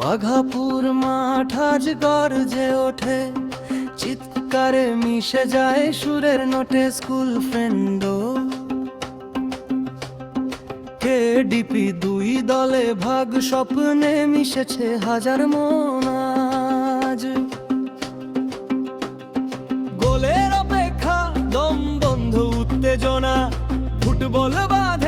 বাঘাপুর মাঠ আজ গর্জে ওঠে। চিৎকারে মিশে যায় সুরের নোটে স্কুল ফ্রেন্ডও। কেডিপি দুই দলে ভাগ স্বপ্নে মিশেছে হাজার মনাজ গোলের অপেক্ষা দম বন্ধ, উত্তেজনা, ফুটবল বাঁধে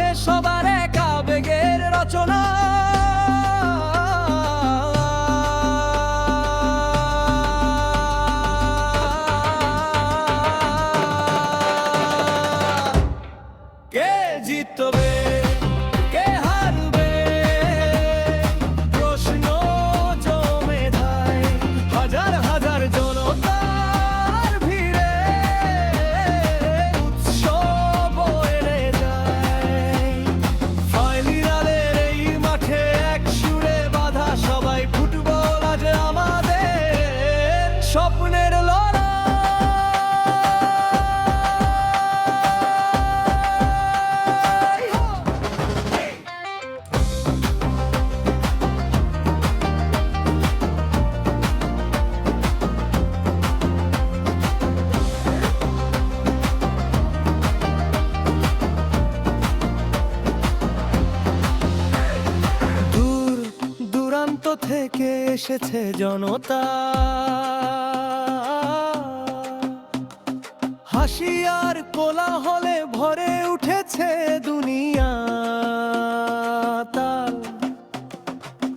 থেকে এসেছে জনতা। হাসি আর কোলাহলে ভরে উঠেছে দুনিয়া তাল।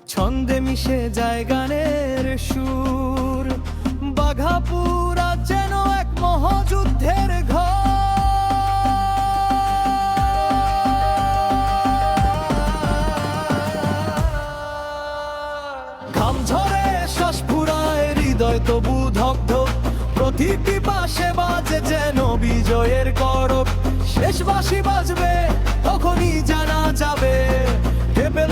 ছন্দে মিশে যায় গানের সুর। হৃদয় তবু ধগ্ধ প্রতিটি পাশে বাজে যেন বিজয়ের করব। শেষ বাসি বাজবে, তখনই জানা যাবে। টেবিল